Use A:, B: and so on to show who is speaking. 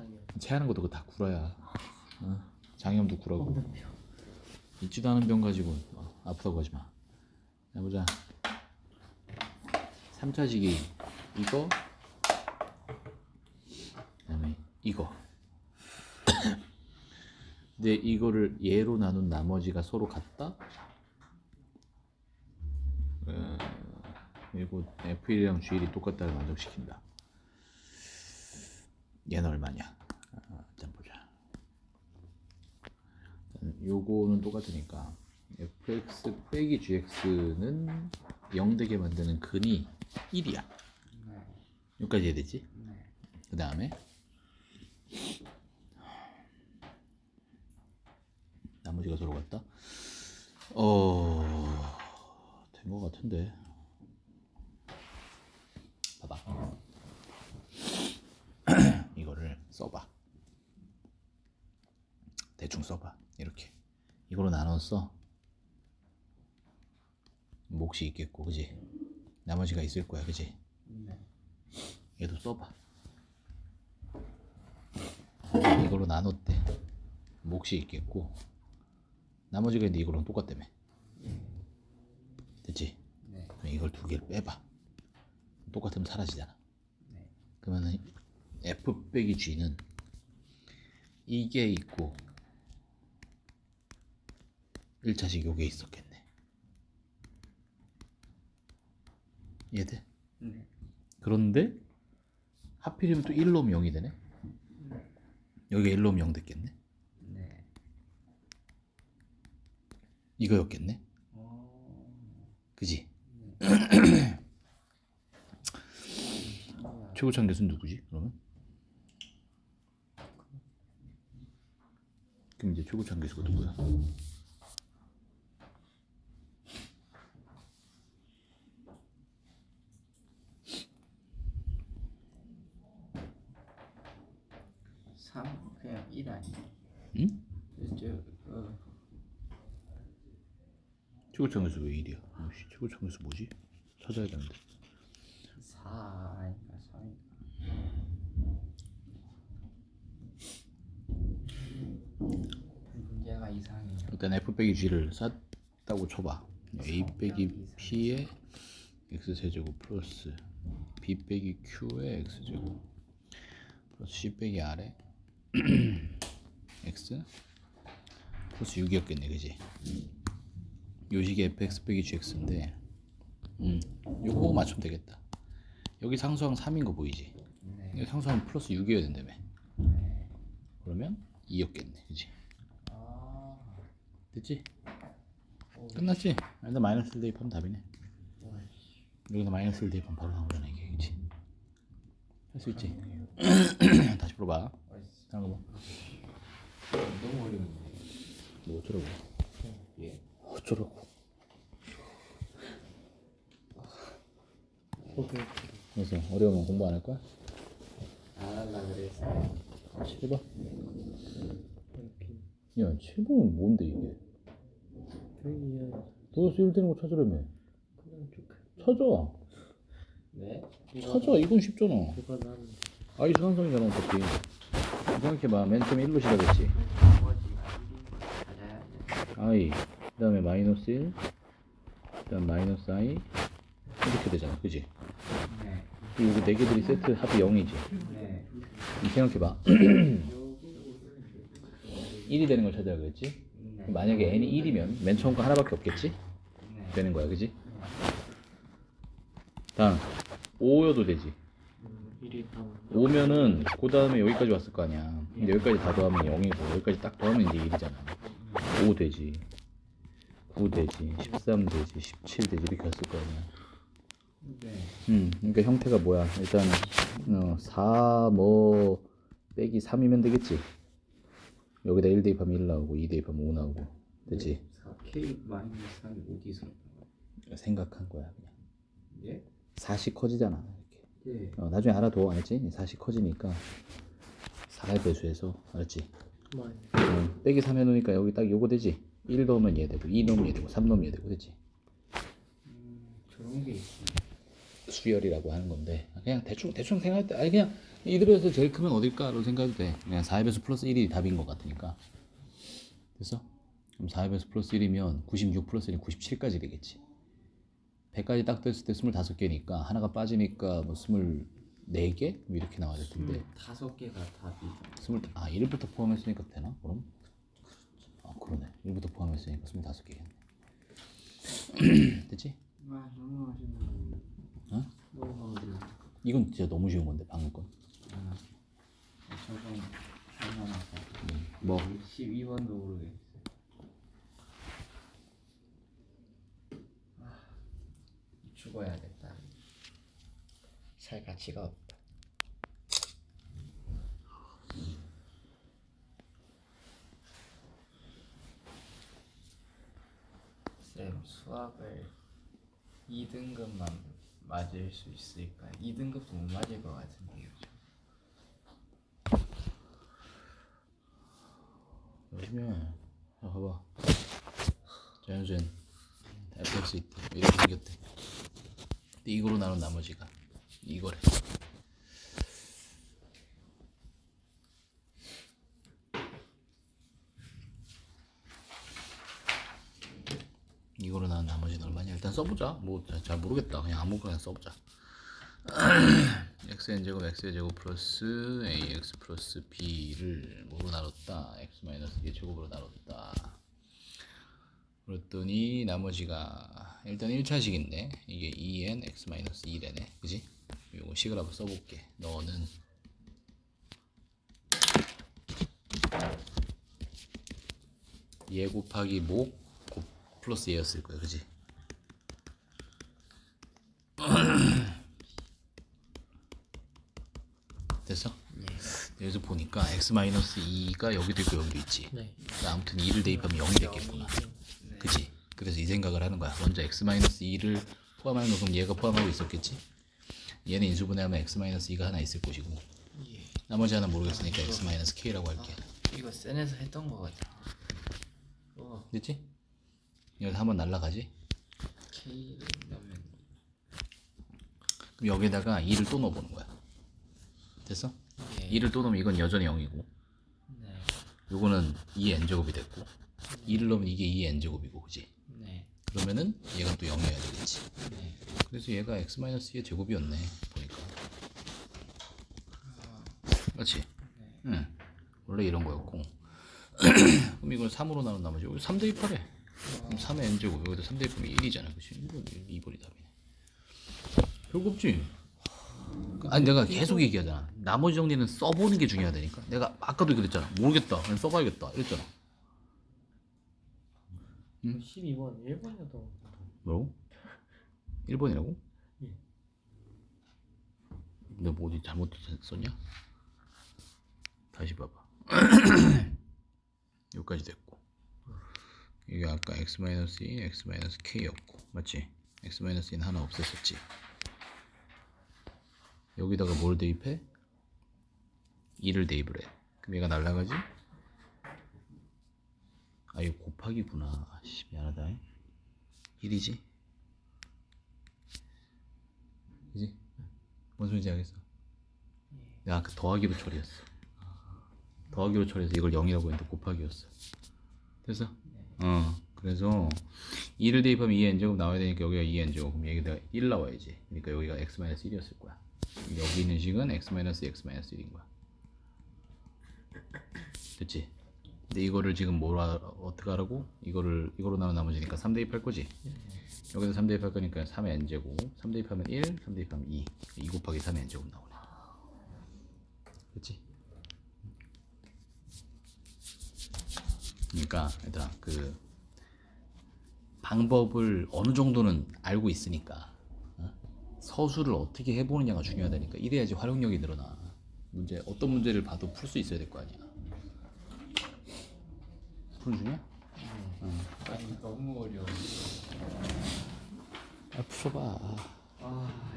A: 장이요.
B: 체하는 것도 그거 다 구라야. 어? 장염도.
A: 홍등병.
B: 있지도 않은 병 가지고 어, 아프다고 하지 마. 자 보자. 3차식이 이거 그다음에 이거. 근데 이거를 예로 나눈 나머지가 서로 같다? 어, 그리고 F1이랑 G1이 똑같다를 만족시킨다. 얘는 얼마냐? 아, 일단 보자. 요거는 똑같으니까 fx 빼기 gx는 0 되게 만드는 근이 1이야.
A: 네.
B: 여기까지 해야 되지?
A: 네.
B: 그 다음에 나머지가 같다? 어... 된 것 같은데 봐봐 이거를 써봐. 대충 써봐. 이렇게. 이걸로 나눴어 몫이 있겠고 그지? 나머지가 있을 거야 그지?
A: 네.
B: 얘도 써봐. 이걸로 나눴대. 몫이 있겠고. 나머지가 있는데 이거랑 똑같다며. 됐지?
A: 네.
B: 그럼 이걸 두 개를 빼봐. 똑같으면 사라지잖아.
A: 네.
B: 그러면은 f 빼기 g는 이게 있고 1차식 요게 있었겠네 이해돼?
A: 네.
B: 그런데 하필이면 또 1놈 0이 되네 여기가 1놈 0 됐겠네
A: 네.
B: 이거였겠네
A: 어.
B: 그지? 최고창 교수는 누구지 그러면? 그럼 이제 최고창 교수가 누구야?
A: 삼 그냥 1 아니에요.
B: 응?
A: 저 어,
B: 최고창 교수 왜 1이야? 씨, 최고창 교수 뭐지? 찾아야 되는데
A: 4 아닌가 3인가. 문제가 이상해요.
B: 일단 f 빼기 g를 쌌다고 쳐봐. A 빼기 p의 x 세제곱 플러스 b 빼기 q의 x 제곱 플러스 c 빼기 r의 x 플러스 6이었겠네 그지? 요식이 fx 빼기 gx인데 음 요거 맞추면 되겠다. 여기 상수항 3인 거 보이지?
A: 네.
B: 상수항 플러스 6이어야 된다며. 그러면 2였겠네 그지?
A: 아.
B: 됐지? 끝났지? 일단 마이너스 1 대입하면 답이네 여기서 마이너스 1 대입하면 바로 나오잖아 이게 그치? 할 수 있지? 다시 풀어봐 다른 거 봐.
A: 너무 어려운데.
B: 뭐 어쩌라고
A: 예.
B: 어쩌라고 그래서 어려우면 공부 안 할 거야?
A: 안 할라 그랬어요.
B: 7번? 야 7번은 뭔데 이게
A: 그냥
B: 플러스 1 되는 거 찾으려면
A: 그냥 쭉.
B: 찾아
A: 네.
B: 찾아 이건 쉽잖아
A: 그거 난
B: 아이 수상성이잖아 어차피 생각해봐 맨 처음에 1로 시작했지 i 그 다음에 마이너스 1 그 다음 마이너스 i 이렇게 되잖아 그지?
A: 네.
B: 여기 네 개들이 세트 합이 0이지
A: 네.
B: 생각해봐 1이 되는 걸 찾아야 그랬지?
A: 네.
B: 만약에 n이 1이면 맨 처음 거 하나밖에 없겠지?
A: 네.
B: 되는 거야 그지? 다음 5여도 되지
A: 1이 나오는
B: 5면은 그 다음에 여기까지 왔을 거 아니야 근데 여기까지 다 더하면 0이고 여기까지 딱 더하면 이제 1이잖아 5 되지 9 되지 13 되지 17 되지 이렇게 왔을 거 아니야
A: 네.
B: 음, 그러니까 형태가 뭐야? 일단 어, 4, 뭐 빼기 3이면 되겠지. 여기다 1 대입하면 1 나오고 2 대입하면 5 나오고 되지.
A: 4K 마이너스 3이 어디서
B: 생각한 거야 그냥.
A: 예?
B: 4씩 커지잖아. 이렇게.
A: 예.
B: 어, 나중에 알아둬 알지? 4씩 커지니까 4의 배수해서?
A: 많이.
B: 어, 빼기 3 해놓으니까 여기 딱 요거 되지? 1 넣으면 얘 되고 2 넣으면 얘 되고 3 넣으면 얘 되고 되지?
A: 음, 저런 게 있어.
B: 수열이라고 하는 건데 그냥 대충 대충 생각할 때 아니 그냥 이들에서 제일 크면 어딜까로 생각해도 돼 그냥 4의 배수 플러스 1이 답인 것 같으니까 됐어? 그럼 4의 배수 플러스 1이면 96 플러스 1이 97까지 되겠지 100까지 딱 됐을 때 25개니까 하나가 빠지니까 뭐 24개? 뭐 이렇게 나와야 될 텐데
A: 다섯 개가 답이죠.
B: 스물 아 1부터 포함했으니까 되나? 그럼? 아 그러네 1부터 포함했으니까 25개겠네 됐지?
A: 아 너무 어렵네.
B: 어? 이건 진짜 너무 쉬운 건데 방금 건 뭐?
A: 12번도 모르겠어요. 아, 죽어야겠다. 살 가치가 없다. 쌤 수학을 2등급만 맞을 수 있을까? 2등급도 못 맞을 것 같은데요.
B: 해 자, 봐봐 자연수엔 fx 이렇게 생겼대 근데 이거로 나눈 나머지가 이거래 이거로 나눈 나머지는 얼마냐 일단 써보자. 뭐 잘 모르겠다. 그냥 아무거나 써보자. Xn 제곱 x의 제곱 플러스 ax 플러스 b를 뭐로 나눴다? X 마이너스 2 제곱으로 나눴다. 그랬더니 나머지가 일단 1차식인데 이게 2n x 마이너스 2되네. 그지? 요거 식을 한번 써볼게. 너는. 얘 곱하기 목곱 플러스 얘였을 거야 그지? 됐어? 여기서 보니까 x 마이너스 2가 여기도 있고 여기도 있지.
A: 네.
B: 아무튼 2를 대입하면 0이 됐겠구나. 그치? 그래서 이 생각을 하는 거야. 먼저 x 마이너스 2를 포함하는 거 그럼 얘가 포함하고 있었겠지? 얘는 인수분해하면 x 마이너스 2가 하나 있을 것이고
A: 예.
B: 나머지 하나 모르겠으니까 x 마이너스 k라고 할게.
A: 이거 센에서 했던 거 같아. 어,
B: 됐지? 여기서 한번 날라가지?
A: K 넣으면
B: 그럼 여기다가 2를 또 넣어보는 거야. 됐어?
A: 예.
B: 2를 또 넣으면 이건 여전히 0이고
A: 네.
B: 요거는 2의 n제곱이 됐고 2를 넣으면 이게 2의 n제곱이고 그지?
A: 네.
B: 그러면은 얘가 또 0이어야 되겠지.
A: 네.
B: 그래서 얘가 x-2의 제곱이었네 보니까 그렇지 응 원래 이런 거였고 그럼 이걸 3으로 나눈 나머지 여기 3 대입하래 그럼 3의 n제곱 여기다 3 대입하면 1이잖아. 그치? 1번, 2번이 답이네. 별거 없지. 아니 내가 계속 얘기하잖아. 나머지 정리는 써보는 게 중요하다니까. 내가 아까도 그랬잖아. 모르겠다. 그냥 써봐야겠다. 이랬잖아.
A: 12번. 1번이었던
B: 뭐라고? 1번이라고?
A: 예.
B: 내가 뭐 어디 잘못 썼냐? 다시 봐봐. 여기까지 됐고. 이게 아까 x-2, x-k였고. 맞지? x-2는 하나 없앴었지. 여기다가 뭘 대입해? 2를 대입을 해. 그럼 얘가 날라가지? 아, 이거 곱하기구나. 아, 씨, 미안하다. 1이지? 그지? 뭔 소리인지 알겠어? 내가 아까 더하기로 처리했어. 더하기로 처리해서 이걸 0이라고 했는데 곱하기였어. 됐어? 어. 그래서 2를 대입하면 2의 n제곱 나와야 되니까 여기가 2의 n제곱. 그럼 여기다 1 나와야지. 그러니까 여기가 x-1이었을 거야. 여기 있는 식은 x-x-1인 거야. 됐지? 근데 이거를 지금 뭐라 어떻게 하라고? 이거를 이거로 나눈 나머지니까 3 대입할 거지? 여기서 3 대입할 거니까 3의 n제곱 3 대입하면 1, 3 대입하면 2 2 곱하기 3의 n제곱 나오네 그렇지? 그러니까 얘들아 그 방법을 어느 정도는 알고 있으니까 어? 서술을 어떻게 해보느냐가 중요하다니까. 이래야지 활용력이 늘어나. 문제 어떤 문제를 봐도 풀 수 있어야 될 거 아니야. 푸는 중이야?
A: 아니 너무 어려워.
B: 아 풀어봐.
A: 아